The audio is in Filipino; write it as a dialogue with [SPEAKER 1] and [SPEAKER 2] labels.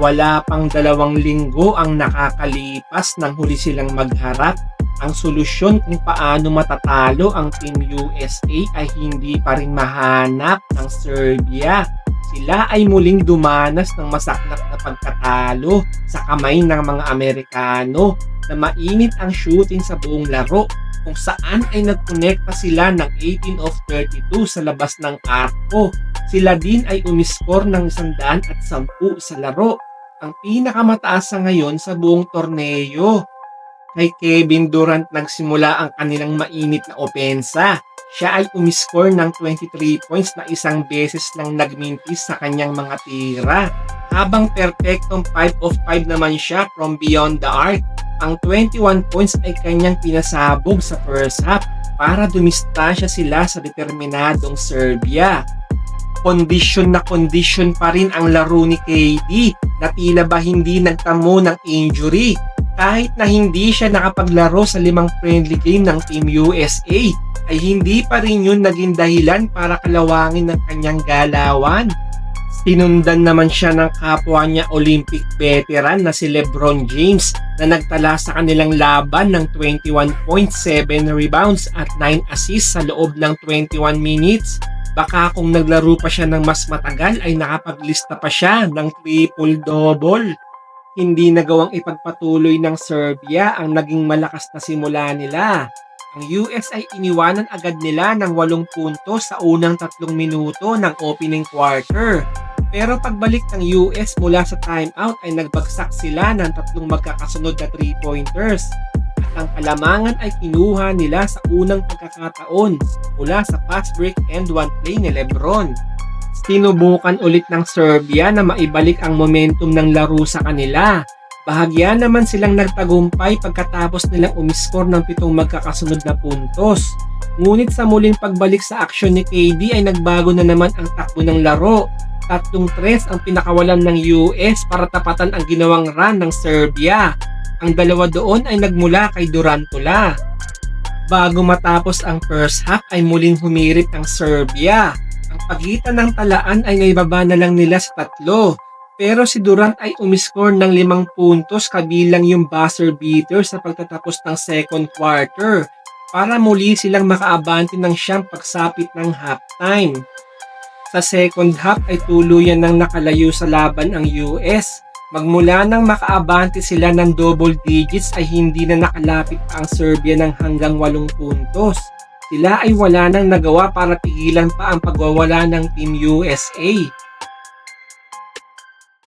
[SPEAKER 1] Wala pang dalawang linggo ang nakakalipas nang huli silang magharap. Ang solusyon kung paano matatalo ang Team USA ay hindi pa rin mahanap ng Serbia. Sila ay muling dumanas ng masaknak na pagkatalo sa kamay ng mga Amerikano na mainit ang shooting sa buong laro kung saan ay nagkonekta sila ng 18 of 32 sa labas ng arko. Sila din ay umiskor ng 110 sa laro. Ang pinakamataas sa ngayon sa buong torneo. Kay Kevin Durant nagsimula ang kanilang mainit na opensa. Siya ay umiskor ng 23 points na isang beses lang nagmintis sa kanyang mga tira. Habang perpektong 5 of 5 naman siya from beyond the arc. Ang 21 points ay kanyang pinasabog sa first half para dumistansya sila sa determinadong Serbia. Kondisyon na kondisyon pa rin ang laro ni KD na tila ba hindi nagtamo ng injury kahit na hindi siya nakapaglaro sa limang friendly game ng Team USA ay hindi pa rin yun naging dahilan para kalawangin ng kanyang galawan. Sinundan naman siya ng kapwa niya Olympic veteran na si Lebron James na nagtala sa kanilang laban ng 21.7 rebounds at 9 assists sa loob ng 21 minutes. Baka kung naglaro pa siya ng mas matagal ay nakapaglista pa siya ng triple-double. Hindi nagawang ipagpatuloy ng Serbia ang naging malakas na simula nila. Ang US ay iniwanan agad nila ng 8 puntos sa unang tatlong minuto ng opening quarter. Pero pagbalik ng US mula sa timeout ay nagbagsak sila ng tatlong magkakasunod na 3-pointers. At ang kalamangan ay kinuha nila sa unang pagkakataon mula sa fast break and one play ni Lebron. Sinubukan ulit ng Serbia na maibalik ang momentum ng laro sa kanila. Bahagya naman silang nagtagumpay pagkatapos nilang umiskor ng pitong magkakasunod na puntos. Ngunit sa muling pagbalik sa aksyon ni KD ay nagbago na naman ang takbo ng laro. Tatlong tres ang pinakawalan ng US para tapatan ang ginawang run ng Serbia. Ang dalawa doon ay nagmula kay Durantula. Bago matapos ang first half ay muling humirit ang Serbia. Ang pagitan ng talaan ay naibaba na lang nila sa tatlo. Pero si Durant ay umiskor ng limang puntos kabilang yung buzzer beater sa pagtatapos ng second quarter para muli silang makaabante ng siyang pagsapit ng halftime. Sa second half ay tuluyan ng nakalayo sa laban ang US. Magmula nang makaabante sila ng double digits ay hindi na nakalapit ang Serbia ng hanggang 8 puntos. Sila ay wala nang nagawa para pigilan pa ang pagwawala ng Team USA.